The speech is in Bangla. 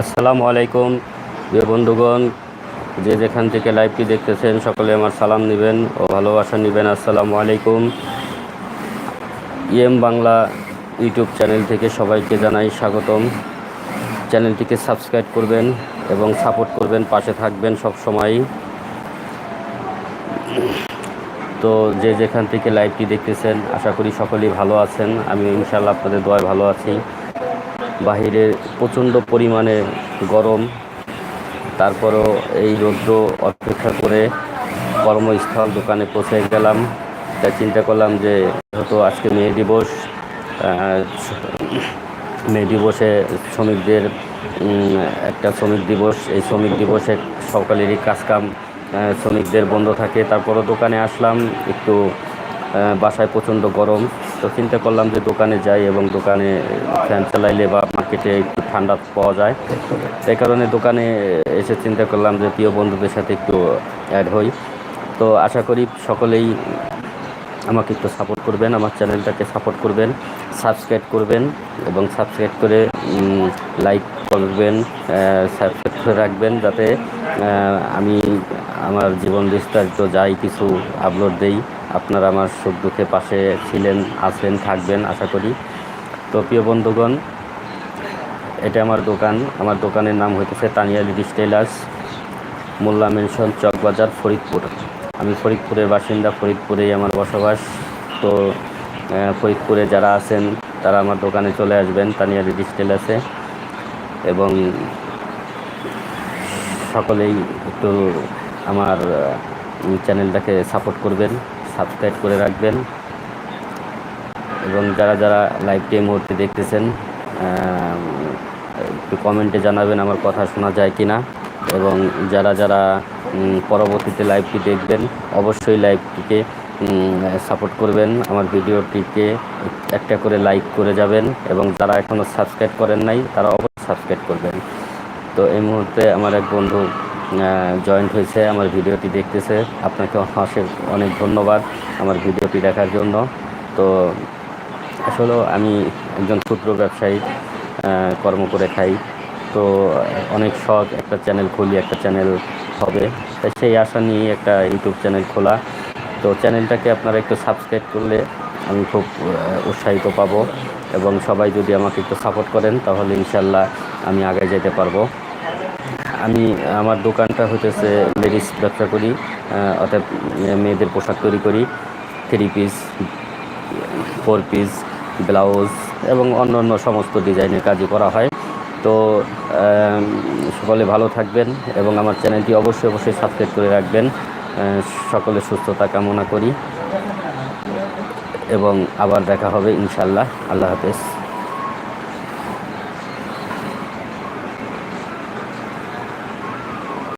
আসসালামু আলাইকুম। প্রিয় বন্ধুগণ, যে যেখান থেকে লাইভটি দেখতেছেন, সকলে আমার সালাম নেবেন ও ভালোবাসা নেবেন। আসসালামু আলাইকুম। ইএম বাংলা ইউটিউব চ্যানেল থেকে সবাইকে জানাই স্বাগতম। চ্যানেলটিকে সাবস্ক্রাইব করবেন এবং সাপোর্ট করবেন, পাশে থাকবেন সব সময়। তো যে যেখান থেকে লাইভটি দেখতেছেন, আশা করি সকলেই ভালো আছেন। আমি ইনশাল্লাহ আপনাদের দোয়ায় ভালো আছি। বাহিরে প্রচণ্ড পরিমাণে গরম। তারপরও এই রৌদ্র অপেক্ষা করে কর্মস্থল দোকানে পৌঁছে গেলাম। তাই চিন্তা করলাম যে হয়তো আজকে মে দিবস মে দিবসে শ্রমিকদের একটা শ্রমিক দিবস, এই শ্রমিক দিবসে সকালেরই কাজকাম শ্রমিকদের বন্ধ থাকে। তারপরও দোকানে আসলাম, একটু বাসায় প্রচণ্ড গরম। তো চিন্তা করলাম যে দোকানে যাই এবং দোকানে ফ্যান চালাইলে বা মার্কেটে একটু ঠান্ডা পাওয়া যায়। সেই কারণে দোকানে এসে চিন্তা করলাম যে প্রিয় বন্ধুদের সাথে একটু অ্যাড হই। তো আশা করি সকলেই আমাকে একটু সাপোর্ট করবেন, আমার চ্যানেলটাকে সাপোর্ট করবেন সাবস্ক্রাইব করবেন এবং সাবস্ক্রাইব করে লাইক করবেন সাবস্ক্রাইব করে রাখবেন যাতে আমি আমার জীবন বিস্তারিত যাই কিছু আপলোড দেই, আপনারা আমার সুখ দুঃখে পাশে ছিলেন, আছেন, থাকবেন, আশা করি। তো প্রিয় বন্ধুগণ, এটা আমার দোকান। আমার দোকানের নাম হইতেছে Tania ladies tailors Molla mansion Chawkbazar, Faridpur. আমি ফরিদপুরের বাসিন্দা, ফরিদপুরেই আমার বসবাস। তো ফরিদপুরে যারা আছেন, তারা আমার দোকানে চলে আসবেন তানিয়া লিডিস টেলার্সে এবং সকলেই একটু আমার চ্যানেলটাকে সাপোর্ট করবেন, সাবস্ক্রাইব করে রাখবেন। এবং যারা যারা লাইভটি এই মুহূর্তে দেখতেছেন একটু কমেন্টে জানাবেন আমার কথা শোনা যায় কি না এবং যারা যারা পরবর্তীতে লাইভটি দেখবেন, অবশ্যই লাইভটিকে সাপোর্ট করবেন। আমার ভিডিওটিকে একটা করে লাইক করে যাবেন। এবং যারা এখনও সাবস্ক্রাইব করেন নাই, তারা অবশ্যই সাবস্ক্রাইব করবেন। তো এই মুহূর্তে আমার এক বন্ধু জয়েন্ট হয়েছে, আমার ভিডিওটি দেখতেছে। আপনাকে অশেষ অনেক ধন্যবাদ আমার ভিডিওটি দেখার জন্য। তো আসলে আমি একজন ক্ষুদ্র ব্যবসায়ী কর্ম করে খাই। তো অনেক শখ, একটা চ্যানেল খুলি, একটা চ্যানেল হবে। তাই সেই আশা নিয়ে একটা ইউটিউব চ্যানেল খোলা। তো চ্যানেলটাকে আপনারা একটু সাবস্ক্রাইব করলে আমি খুব উৎসাহিত পাবো। এবং সবাই যদি আমাকে একটু সাপোর্ট করেন, তাহলে ইনশাল্লাহ আমি আগে যেতে পারব। আমি আমার দোকানটা হইতেছে লেডিস ব্যবসা করি অর্থাৎ মেয়েদের পোশাক তৈরি করি three piece four piece blouse এবং অন্য অন্য সমস্ত ডিজাইনের কাজই করা হয়। তো সকলে ভালো থাকবেন এবং আমার চ্যানেলটি অবশ্যই অবশ্যই সাবস্ক্রাইব করে রাখবেন। আহ, সকলে সুস্থতা কামনা করি এবং আবার দেখা হবে ইনশাল্লাহ আল্লাহ হাফেজ।